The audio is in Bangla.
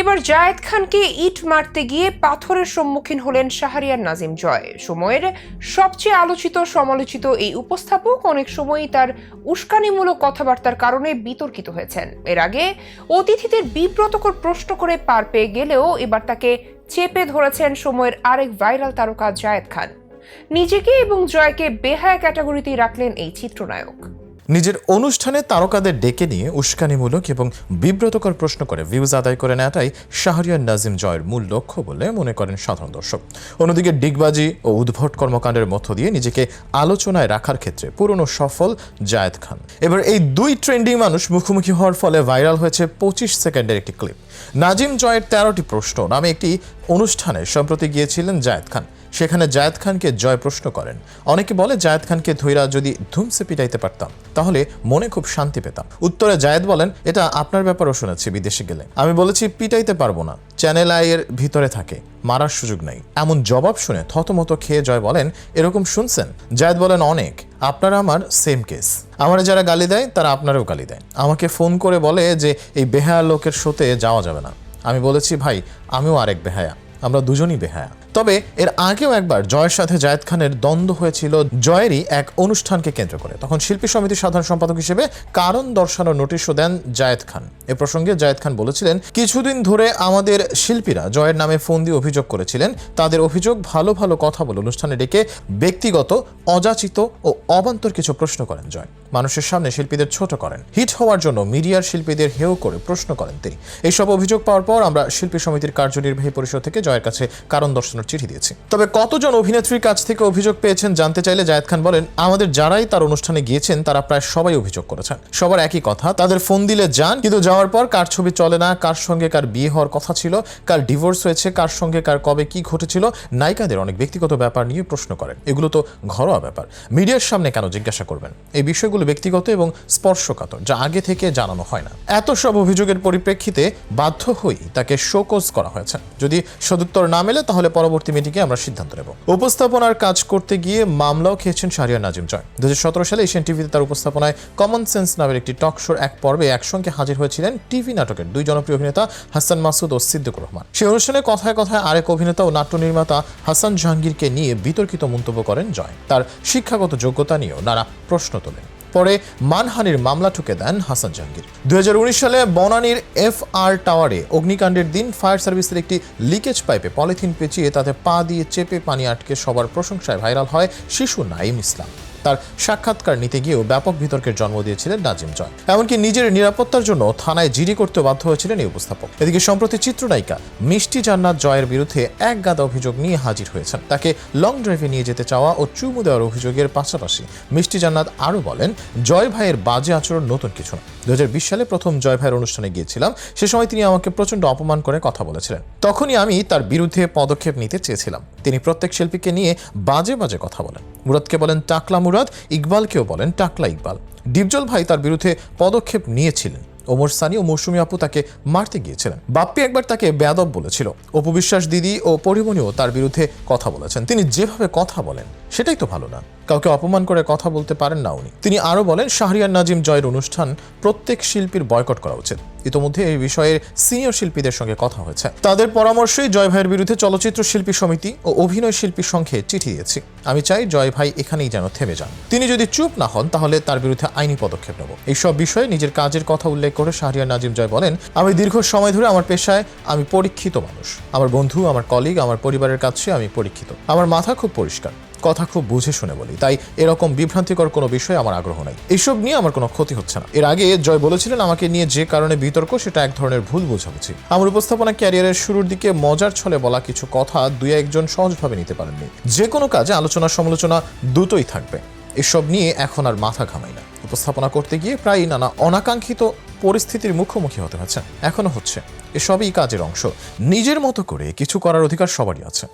এবার জায়েদ খানকে ইট মারতে গিয়ে পাথরের সম্মুখীন হলেন শাহরিয়ার নাজিম জয়। সময়ের সবচেয়ে আলোচিত, সমালোচিত এই উপস্থাপক অনেক সময়ই তার উস্কানিমূলক কথাবার্তার কারণে বিতর্কিত হয়েছেন। এর আগে অতিথিদের বিব্রতকর প্রশ্ন করে পার পেয়ে গেলেও এবার তাকে চেপে ধরেছেন সময়ের আরেক ভাইরাল তারকা জায়েদ খান। নিজেকে এবং জয়কে বেহায়া ক্যাটাগরিতেই রাখলেন এই চিত্রনায়ক। নিজের অনুষ্ঠানে তারকাদের ডেকে নিয়ে উস্কানিমূলক এবং বিব্রতকর প্রশ্ন করে ভিউজ আদায় করে নেওয়াটাই শাহরিয়ার নাজিম জয়ের মূল লক্ষ্য বলে মনে করেন সাধারণ দর্শক। অন্যদিকে ডিগবাজি ও উদ্ভট কর্মকাণ্ডের মধ্য দিয়ে নিজেকে আলোচনায় রাখার ক্ষেত্রে পুরনো সফল জায়েদ খান। এবার এই দুই ট্রেন্ডিং মানুষ মুখোমুখি হওয়ার ফলে ভাইরাল হয়েছে পঁচিশ সেকেন্ডের একটি ক্লিপ নাজিম জয়ের তেরোটি প্রশ্ন নামে একটি অনুষ্ঠানে সম্প্রতি গিয়েছিলেন জায়েদ খান। সেখানে জায়েদ খানকে জয় প্রশ্ন করেন। অনেকে বলে জায়েদ খানকে ধৈরা যদি ধুমসে পিটাইতে পারতাম, তাহলে মনে খুব শান্তি পেতাম। উত্তরে জায়েদ বলেন, এটা আপনার ব্যাপারও শুনেছি বিদেশে গেলে। আমি বলেছি, পিটাইতে পারব না। চ্যানেল আই এর ভিতরে থাকে, মারার সুযোগ নাই। এমন জবাব শুনে থতমত খেয়ে জয় বলেন, এরকম শুনছেন? জায়েদ বলেন, অনেক। আপনারা আমার সেম কেস আমার যারা গালি দেয়, তারা আপনারও গালি দেয়। আমাকে ফোন করে বলে যে, এই বেহায়া লোকের শোতে যাওয়া যাবে না। আমি বলেছি, ভাই, আমিও আরেক বেহায়া। আমরা দুজনই বেহায়া। তবে এর আগেও একবার জয়ের সাথে জায়েদ খানের দ্বন্দ্ব হয়েছিল জয়েরই এক অনুষ্ঠানকে কেন্দ্র করে। তখন শিল্পী সমিতির সাধারণ সম্পাদক হিসেবে কারণ দর্শানোর নোটিশও দেন জায়েদ খান। এ প্রসঙ্গে জায়েদ খান বলেছিলেন, কিছুদিন ধরে আমাদের শিল্পীরা জয়ের নামে ফোন দিয়ে অভিযোগ করেছিলেন। তাদের অভিযোগ ভালো ভালো কথা বলে অনুষ্ঠানে ডেকে ব্যক্তিগত, অযাচিত ও অবান্তর কিছু প্রশ্ন করেন জয়। মানুষের সামনে শিল্পীদের ছোট করেন। হিট হওয়ার জন্য মিডিয়ার শিল্পীদের হেয় করে প্রশ্ন করেন তিনি। এইসব অভিযোগ পাওয়ার পর আমরা শিল্পী সমিতির কার্যনির্বাহী পরিষদ থেকে জয়ের কাছে কারণ দর্শানোর চিঠি দিয়েছি। তবে কতজন অভিনেত্রীর কাছ থেকে অভিযোগ পেয়েছেন জানতে চাইলে জায়েদ খান বলেন, আমাদের যারাই তার অনুষ্ঠানে গিয়েছেন, তারা প্রায় সবাই অভিযোগ করেছেন। সবার একই কথা, তাদের ফোন দিলে যান, কিন্তু যাওয়ার পর কার ছবি চলে না, কার সঙ্গে কার বিয়ে হওয়ার কথা ছিল, কার ডিভোর্স হয়েছে, কার সঙ্গে কার কবে কি ঘটেছিল, নায়িকাদের অনেক ব্যক্তিগত ব্যাপার নিয়ে প্রশ্ন করেন। এগুলো তো ঘরোয়া ব্যাপার। মিডিয়ার সামনে কেন জিজ্ঞাসা করবেন? এই বিষয়গুলো ব্যক্তিগত এবং স্পর্শকাতর, যা আগে থেকে জানানো হয় না। এত সব অভিযোগের পরিপ্রেক্ষিতে বাধ্য হয়েই তাকে শোকজ করা হয়েছে। যদি সদুত্তর না মেলে, তাহলে পরবর্তী মিটিংয়ে আমরা সিদ্ধান্ত নেব। উপস্থাপনার কাজ করতে গিয়ে মামলাও খেয়েছেন শাহরিয়ার নাজিম জয়। দুহাজার সতেরো সালে এশিয়ান টিভিতে তার উপস্থাপনায় কমন সেন্স নামের একটি টক শোর এক পর্বে একসঙ্গে হাজির হয়েছিলেন টিভি নাটকের দুই জনপ্রিয় অভিনেতা হাসান মাসুদ ও সিদ্দিকুর রহমান। সেই অনুষ্ঠানে কথায় কথায় আরেক অভিনেতা ও নাট্য নির্মাতা হাসান জাহাঙ্গীরকে নিয়ে বিতর্কিত মন্তব্য করেন জয়। তার শিক্ষাগত যোগ্যতা নিয়েও নানা প্রশ্ন তোলেন। পরে মানহানির মামলা ঠুকে দেন হাসান জাহাঙ্গীর। দুই হাজার উনিশ সালে বনানীর এফ আর টাওয়ারে অগ্নিকাণ্ডের দিন ফায়ার সার্ভিসের একটি লিকেজ পাইপে পলিথিন পেঁচিয়ে তাতে পা দিয়ে চেপে পানি আটকে সবার প্রশংসায় ভাইরাল হয় শিশু নাইম ইসলাম। তার সাক্ষাৎকার নিতে গিয়েও ব্যাপক বিতর্কের জন্ম দিয়েছিলেন নাজিম জয়। এমনকি নিজের নিরাপত্তার জন্য থানায় জিডি করতে বাধ্য হয়েছিলেন এই উপস্থাপক। এদিকে সম্প্রতি চিত্রনায়িকা মিষ্টি জান্নাত জয়ের বিরুদ্ধে এক গাদা অভিযোগ নিয়ে হাজির হয়েছেন। তাকে লং ড্রাইভে নিয়ে যেতে চাওয়া ও চুমু দেওয়ার অভিযোগের পাশাপাশি মিষ্টি জান্নাত আরও বলেন, জয় ভাইয়ের বাজে আচরণ নতুন কিছু না। দুই হাজার বিশ সালে প্রথম জয় ভাইয়ের অনুষ্ঠানে গিয়েছিলাম, সে সময় তিনি আমাকে প্রচণ্ড অপমান করে কথা বলেছিলেন। তখনই আমি তার বিরুদ্ধে পদক্ষেপ নিতে চেয়েছিলাম। তিনি প্রত্যেক শিল্পীকে নিয়ে বাজে বাজে কথা বলেন। মুরাদকে বলেন, টাকলা মুরাদ। ইকবালকেও বলেন, টাকলা ইকবাল। ডিপজল ভাই তার বিরুদ্ধে পদক্ষেপ নিয়েছিলেন। ওমর সানি ও মৌসুমী আপু তাকে মারতে গিয়েছিলেন। বাপ্পি একবার তাকে বেদব বলেছিল। অপবিশ্বাস দিদি ও পরিমণিও তার বিরুদ্ধে কথা বলেছেন। তিনি যেভাবে কথা বলেন সেটাই তো ভালো না। কাউকে অপমান করে কথা বলতে পারেন না উনি। তিনি আরও বলেন, শাহরিয়ার নাজিম জয়ের অনুষ্ঠান প্রত্যেক শিল্পীর বয়কট করা উচিত। ইতোমধ্যে এই বিষয়ে সিনিয়র শিল্পীদের সঙ্গে কথা হয়েছে। তাদের পরামর্শেই জয় ভাইয়ের বিরুদ্ধে চলচ্চিত্র শিল্পী সমিতি ও অভিনয় শিল্পী সংঘে চিঠি দিয়েছি। আমি চাই জয় ভাই এখানেই যেন থেমে যান। তিনি যদি চুপ না হন, তাহলে তার বিরুদ্ধে আইনি পদক্ষেপ নেব। এইসব বিষয়ে নিজের কাজের কথা উল্লেখ করে শাহরিয়ার নাজিম জয় বলেন, আমি দীর্ঘ সময় ধরে আমার পেশায় আমি পরীক্ষিত মানুষ। আমার বন্ধু, আমার কলিগ, আমার পরিবারের কাছে আমি পরীক্ষিত। আমার মাথা খুব পরিষ্কার। কথা খুব বুঝে শুনে বলি। তাই এরকম বিভ্রান্তিকর কোনো বিষয়ে আমার আগ্রহ নাই। এইসব নিয়ে আমার কোনো ক্ষতি হচ্ছে না। এর আগে জয় বলেছিলেন, আমাকে নিয়ে যে কারণে বিতর্ক, সেটা এক ধরনের ভুল বোঝাবুঝি। আমার উপস্থাপনা ক্যারিয়ারের শুরুর দিকে মজার ছলে বলা কিছু কথা দুই একজন সহজভাবে নিতে পারেননি। যে কোনো কাজে আলোচনা সমালোচনা দুটোই থাকবে। এসব নিয়ে এখন আর মাথা ঘামাই না। উপস্থাপনা করতে গিয়ে প্রায় নানা অনাকাঙ্ক্ষিত পরিস্থিতির মুখোমুখি হতে হচ্ছে। এখনও হচ্ছে। এসবই কাজের অংশ। নিজের মতো করে কিছু করার অধিকার সবারই আছে।